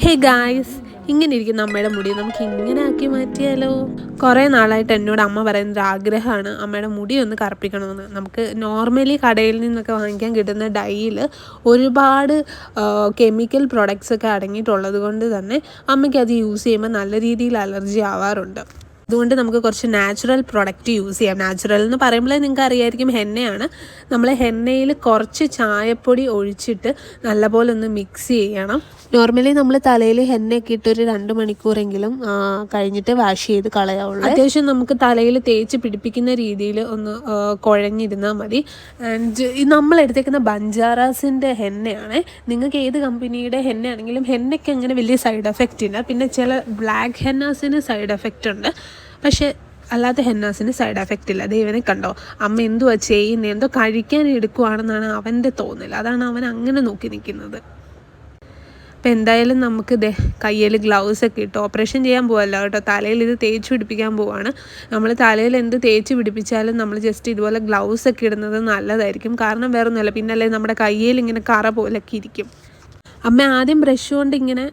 Hey guys ഇങ്ങനെ ഇരിക്കും അമ്മയുടെ മുടി. നമുക്ക് ഇങ്ങനെ ആക്കി മാറ്റിയാലോ? കുറേ നാളായിട്ട് എന്നോട് അമ്മ പറയുന്ന ഒരു ആഗ്രഹമാണ് അമ്മയുടെ മുടി ഒന്ന് കറുപ്പിക്കണമെന്ന്. നമുക്ക് നോർമലി കടയിൽ നിന്നൊക്കെ വാങ്ങിക്കാൻ കിട്ടുന്ന ഡൈയിൽ ഒരുപാട് കെമിക്കൽ പ്രൊഡക്ട്സ് ഒക്കെ അടങ്ങിയിട്ടുള്ളത് കൊണ്ട് തന്നെ അമ്മയ്ക്ക് അത് യൂസ് ചെയ്യുമ്പോൾ നല്ല രീതിയിൽ അലർജി ആവാറുണ്ട്. അതുകൊണ്ട് നമുക്ക് കുറച്ച് നാച്ചുറൽ പ്രൊഡക്റ്റ് യൂസ് ചെയ്യാം. നാച്ചുറൽ എന്ന് പറയുമ്പോഴേ നിങ്ങൾക്ക് അറിയായിരിക്കും ഹെന്നയാണ്. നമ്മൾ ഹെന്നയിൽ കുറച്ച് ചായപ്പൊടി ഒഴിച്ചിട്ട് നല്ലപോലെ ഒന്ന് മിക്സ് ചെയ്യണം. നോർമലി നമ്മൾ തലയിൽ ഹെന്നയൊക്കെ ഇട്ട് ഒരു രണ്ട് മണിക്കൂറെങ്കിലും കഴിഞ്ഞിട്ട് വാഷ് ചെയ്ത് കളയാവുള്ളൂ. അത്യാവശ്യം നമുക്ക് തലയിൽ തേച്ച് പിടിപ്പിക്കുന്ന രീതിയിൽ ഒന്ന് കുഴഞ്ഞിരുന്നാൽ മതി. ആൻഡ് നമ്മൾ എടുത്തേക്കുന്ന ബഞ്ചാറാസിന്റെ ഹെന്നയാണ്. നിങ്ങൾക്ക് ഏത് കമ്പനിയുടെ ഹെന്ന ആണെങ്കിലും ഹെന്നയ്ക്ക് അങ്ങനെ വലിയ സൈഡ് എഫക്റ്റ് ഇല്ല. പിന്നെ ചില ബ്ലാക്ക് ഹെന്നാസിന് സൈഡ് എഫക്റ്റ് ഉണ്ട്. പക്ഷേ അല്ലാതെ ഹെന്നാസിന് സൈഡ് എഫക്റ്റ് ഇല്ല. ദൈവനെ കണ്ടോ? അമ്മ എന്തുവാ ചെയ്യുന്നത് എന്തോ കഴിക്കാൻ എടുക്കുവാണെന്നാണ് അവന്റെ തോന്നൽ അതാണ് അവൻ അങ്ങനെ നോക്കി നിൽക്കുന്നത്. അപ്പം എന്തായാലും നമുക്ക് ദേ കയ്യിൽ ഗ്ലൗസ് ഒക്കെ ഇട്ട് ഓപ്പറേഷൻ ചെയ്യാൻ പോവല്ല കേട്ടോ. തലയിൽ ഇത് തേച്ച് പിടിപ്പിക്കാൻ പോവാണ്. നമ്മൾ തലയിൽ എന്ത് തേച്ച് പിടിപ്പിച്ചാലും നമ്മൾ ജസ്റ്റ് ഇതുപോലെ ഗ്ലൗസ് ഒക്കെ ഇടുന്നത് നല്ലതായിരിക്കും. കാരണം വേറെ ഒന്നുമല്ല പിന്നല്ലേ നമ്മുടെ കയ്യിൽ ഇങ്ങനെ കറ പോലൊക്കെ ഇരിക്കും. അമ്മ ആദ്യം ബ്രഷ് കൊണ്ട് ഇങ്ങനെ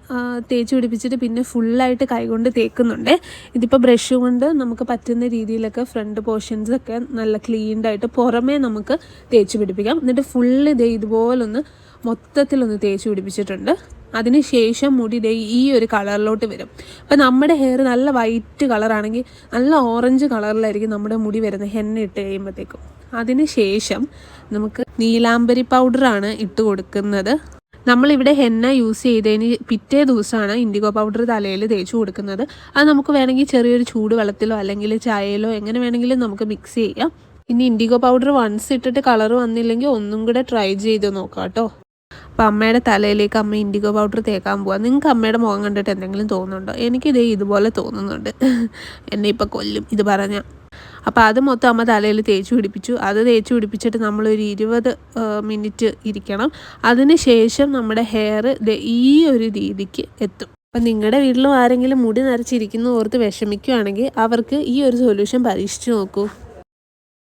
തേച്ച് പിടിപ്പിച്ചിട്ട് പിന്നെ ഫുള്ളായിട്ട് കൈകൊണ്ട് തേക്കുന്നുണ്ട്. ഇതിപ്പോൾ ബ്രഷ് കൊണ്ട് നമുക്ക് പറ്റുന്ന രീതിയിലൊക്കെ ഫ്രണ്ട് പോർഷൻസ് ഒക്കെ നല്ല ക്ലീൻഡ് ആയിട്ട് പുറമേ നമുക്ക് തേച്ച് പിടിപ്പിക്കാം. എന്നിട്ട് ഫുള്ള് ഇതേ ഇതുപോലൊന്ന് മൊത്തത്തിലൊന്ന് തേച്ച് പിടിപ്പിച്ചിട്ടുണ്ട്. അതിന് ശേഷം മുടി ഡേ ഈ ഒരു കളറിലോട്ട് വരും. അപ്പം നമ്മുടെ ഹെയർ നല്ല വൈറ്റ് കളറാണെങ്കിൽ നല്ല ഓറഞ്ച് കളറിലായിരിക്കും നമ്മുടെ മുടി വരുന്നത് ഹെന്ന ഇട്ട് കഴിയുമ്പോഴത്തേക്കും അതിന് ശേഷം നമുക്ക് നീലാംബരി പൗഡറാണ് ഇട്ട് കൊടുക്കുന്നത്. നമ്മളിവിടെ ഹെന്ന യൂസ് ചെയ്തതിന് പിറ്റേ ദിവസമാണ് ഇൻഡിഗോ പൗഡർ തലയിൽ തേച്ച് കൊടുക്കുന്നത്. അത് നമുക്ക് വേണമെങ്കിൽ ചെറിയൊരു ചൂട് വെള്ളത്തിലോ അല്ലെങ്കിൽ ചായയിലോ എങ്ങനെ വേണമെങ്കിലും നമുക്ക് മിക്സ് ചെയ്യാം. ഇനി ഇൻഡിഗോ പൗഡർ വൺസ് ഇട്ടിട്ട് കളർ വന്നില്ലെങ്കിൽ ഒന്നും കൂടെ ട്രൈ ചെയ്ത് നോക്കാം കേട്ടോ. അപ്പം അമ്മയുടെ തലയിലേക്ക് അമ്മ ഇൻഡിഗോ പൗഡർ തേക്കാൻ പോവാം. നിങ്ങൾക്ക് അമ്മയുടെ മുഖം കണ്ടിട്ട് എന്തെങ്കിലും തോന്നുന്നുണ്ടോ? എനിക്കിതേ ഇതുപോലെ തോന്നുന്നുണ്ട്. എന്നെ ഇപ്പം കൊല്ലും. ഇത് പറഞ്ഞാൽ അപ്പോൾ അത് മൊത്തം അമ്മ തലയിൽ തേച്ച് പിടിപ്പിച്ചു. അത് തേച്ച് പിടിപ്പിച്ചിട്ട് നമ്മളൊരു ഇരുപത് മിനിറ്റ് ഇരിക്കണം. അതിന് ശേഷം നമ്മുടെ ഹെയർ ഈ ഒരു രീതിക്ക് എത്തും. അപ്പം നിങ്ങളുടെ വീട്ടിലും ആരെങ്കിലും മുടി നരച്ചിരിക്കുന്ന ഓർത്ത് വിഷമിക്കുകയാണെങ്കിൽ അവർക്ക് ഈ ഒരു സൊല്യൂഷൻ പരീക്ഷിച്ച് നോക്കൂ.